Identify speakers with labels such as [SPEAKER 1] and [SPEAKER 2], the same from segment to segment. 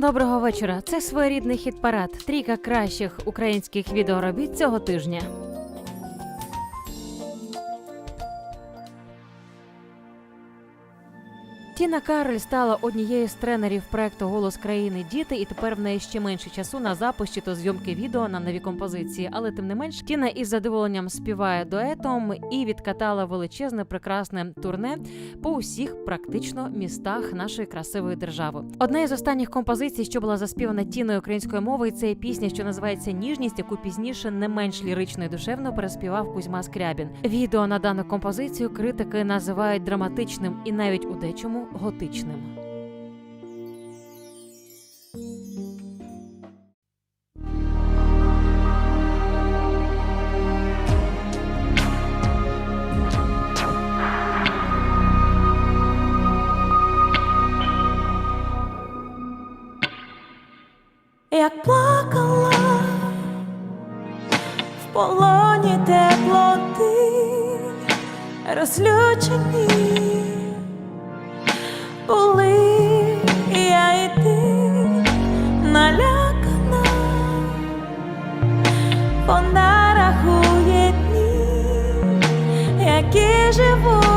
[SPEAKER 1] Доброго вечора. Це своєрідний хіт парад. Трійка кращих українських відеоробіт цього тижня. Тіна Кароль стала однією з тренерів проекту Голос країни діти, і тепер в неї ще менше часу на запис чи то зйомки відео на нові композиції. Але тим не менш, Тіна із задоволенням співає дуетом і відкатала величезне прекрасне турне по усіх практично містах нашої красивої держави. Одна із останніх композицій, що була заспівана тіною українською мовою, це пісня, що називається Ніжність, яку пізніше не менш лірично і душевно переспівав Кузьма Скрябін. Відео на дану композицію критики називають драматичним і навіть у дечому готичним.
[SPEAKER 2] як плакала в полоні теплоти, розлючені вона рахує дні, які живуть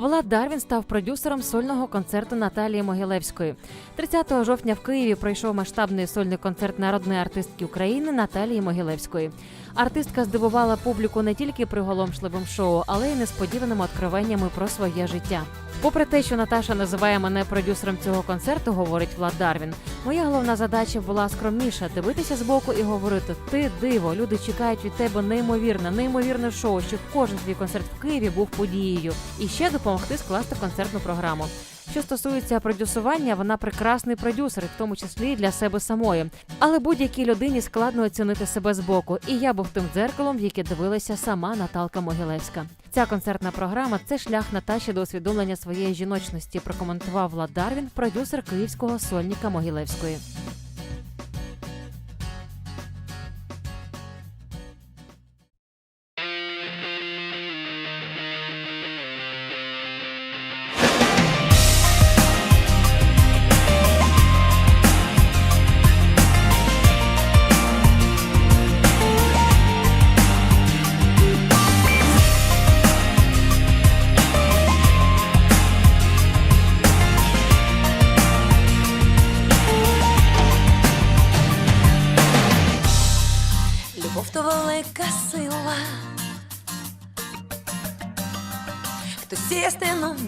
[SPEAKER 1] Влад Дарвін став продюсером сольного концерту Наталії Могилевської. 30 жовтня в Києві пройшов масштабний сольний концерт народної артистки України Наталії Могилевської.
[SPEAKER 2] Артистка здивувала публіку не тільки приголомшливим шоу, але й несподіваними откровеннями про своє життя. Попри те, що Наташа називає мене продюсером цього концерту, говорить Влад Дарвін. Моя головна задача була скромніша дивитися збоку і говорити: ти диво, люди чекають від тебе неймовірне, неймовірне шоу, щоб кожен твій концерт в Києві був подією, і ще допомогти скласти концертну програму. Що стосується продюсування, вона прекрасний продюсер, в тому числі і для себе самої. Але будь-якій людині складно оцінити себе збоку, і я був тим дзеркалом, в яке дивилася сама Наталка Могилевська. Ця концертна програма це шлях Наташі до усвідомлення своєї жіночності. Прокоментував Влад Дарвін, продюсер київського сольника Могилевської.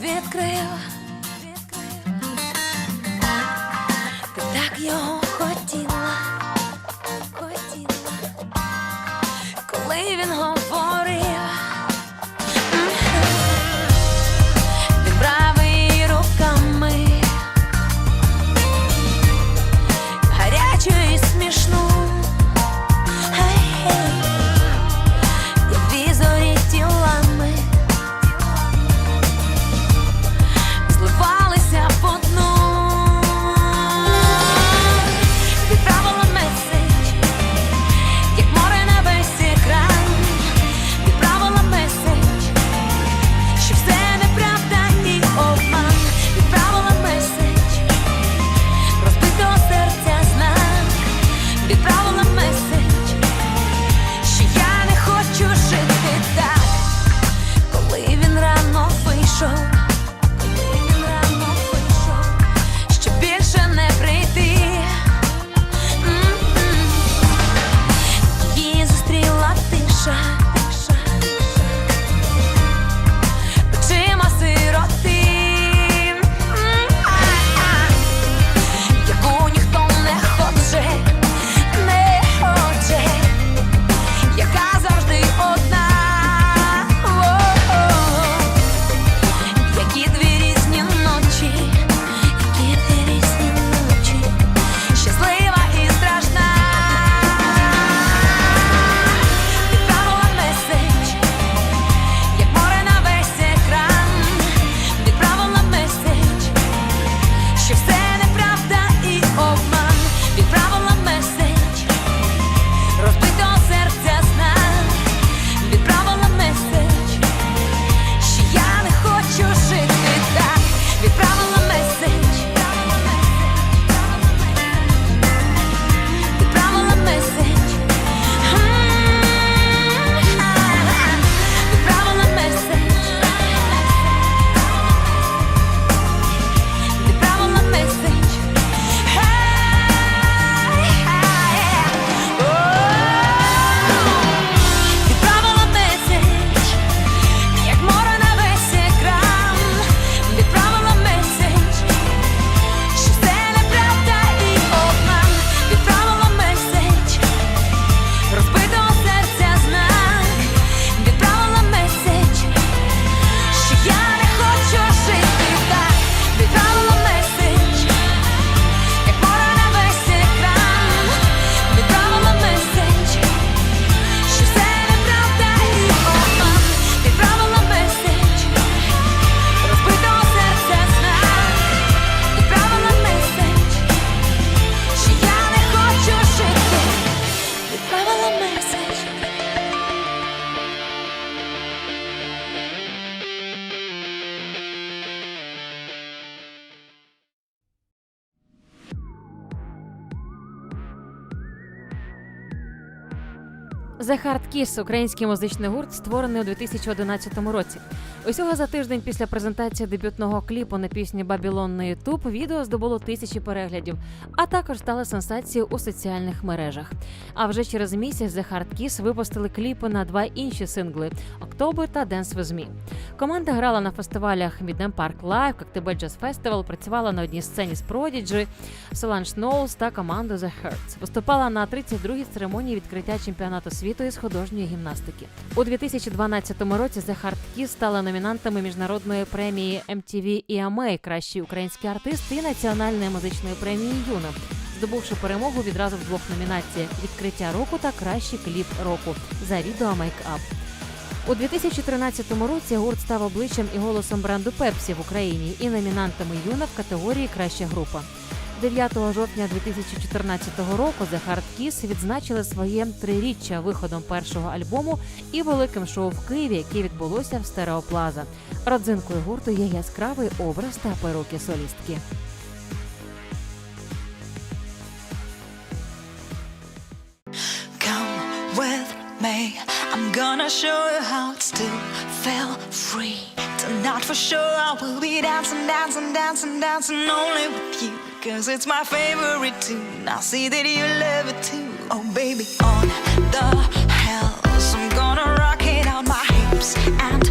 [SPEAKER 3] Відкрив. Ти так його
[SPEAKER 2] The Hard Kiss – український музичний гурт, створений у 2011 році. Усього за тиждень після презентації дебютного кліпу на пісню Бабілон на Ютуб відео здобуло тисячі переглядів, а також стало сенсацією у соціальних мережах. А вже через місяць The Hard Kiss випустили кліпи на два інші сингли October та Dance With Me. Команда грала на фестивалях Midem Park Live, Коктебель Jazz Festival, працювала на одній сцені з Prodigy, Solange Knowles та командою The Hurts. Виступала на 32-й церемонії відкриття чемпіонату світу із художньої гімнастики. У 2012 році The Hard Kiss стали номінантами міжнародної премії MTV EMA «Кращий український артист і національної музичної премії Юна, здобувши перемогу відразу в двох номінаціях: відкриття року та кращий кліп року за відео Up. У 2013 році гурт став обличчям і голосом бренду Пепсі в Україні і номінантами Юна в категорії Краща група. 9 жовтня 2014 року The Hard Kiss відзначили своє триріччя виходом першого альбому і великим шоу в Києві, яке відбулося в Стереоплаза. Родзинкою гурту є яскравий образ та перуки солістки.
[SPEAKER 3] Me. I'm gonna show you how to feel free. Tonight for sure I will be dancing, dancing, dancing, dancing only with you. Cause it's my favorite tune. I see that you love it too. Oh baby, on the hills. I'm gonna rock it on my hips and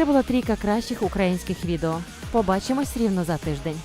[SPEAKER 2] Це була трійка кращих українських відео. Побачимось рівно за тиждень.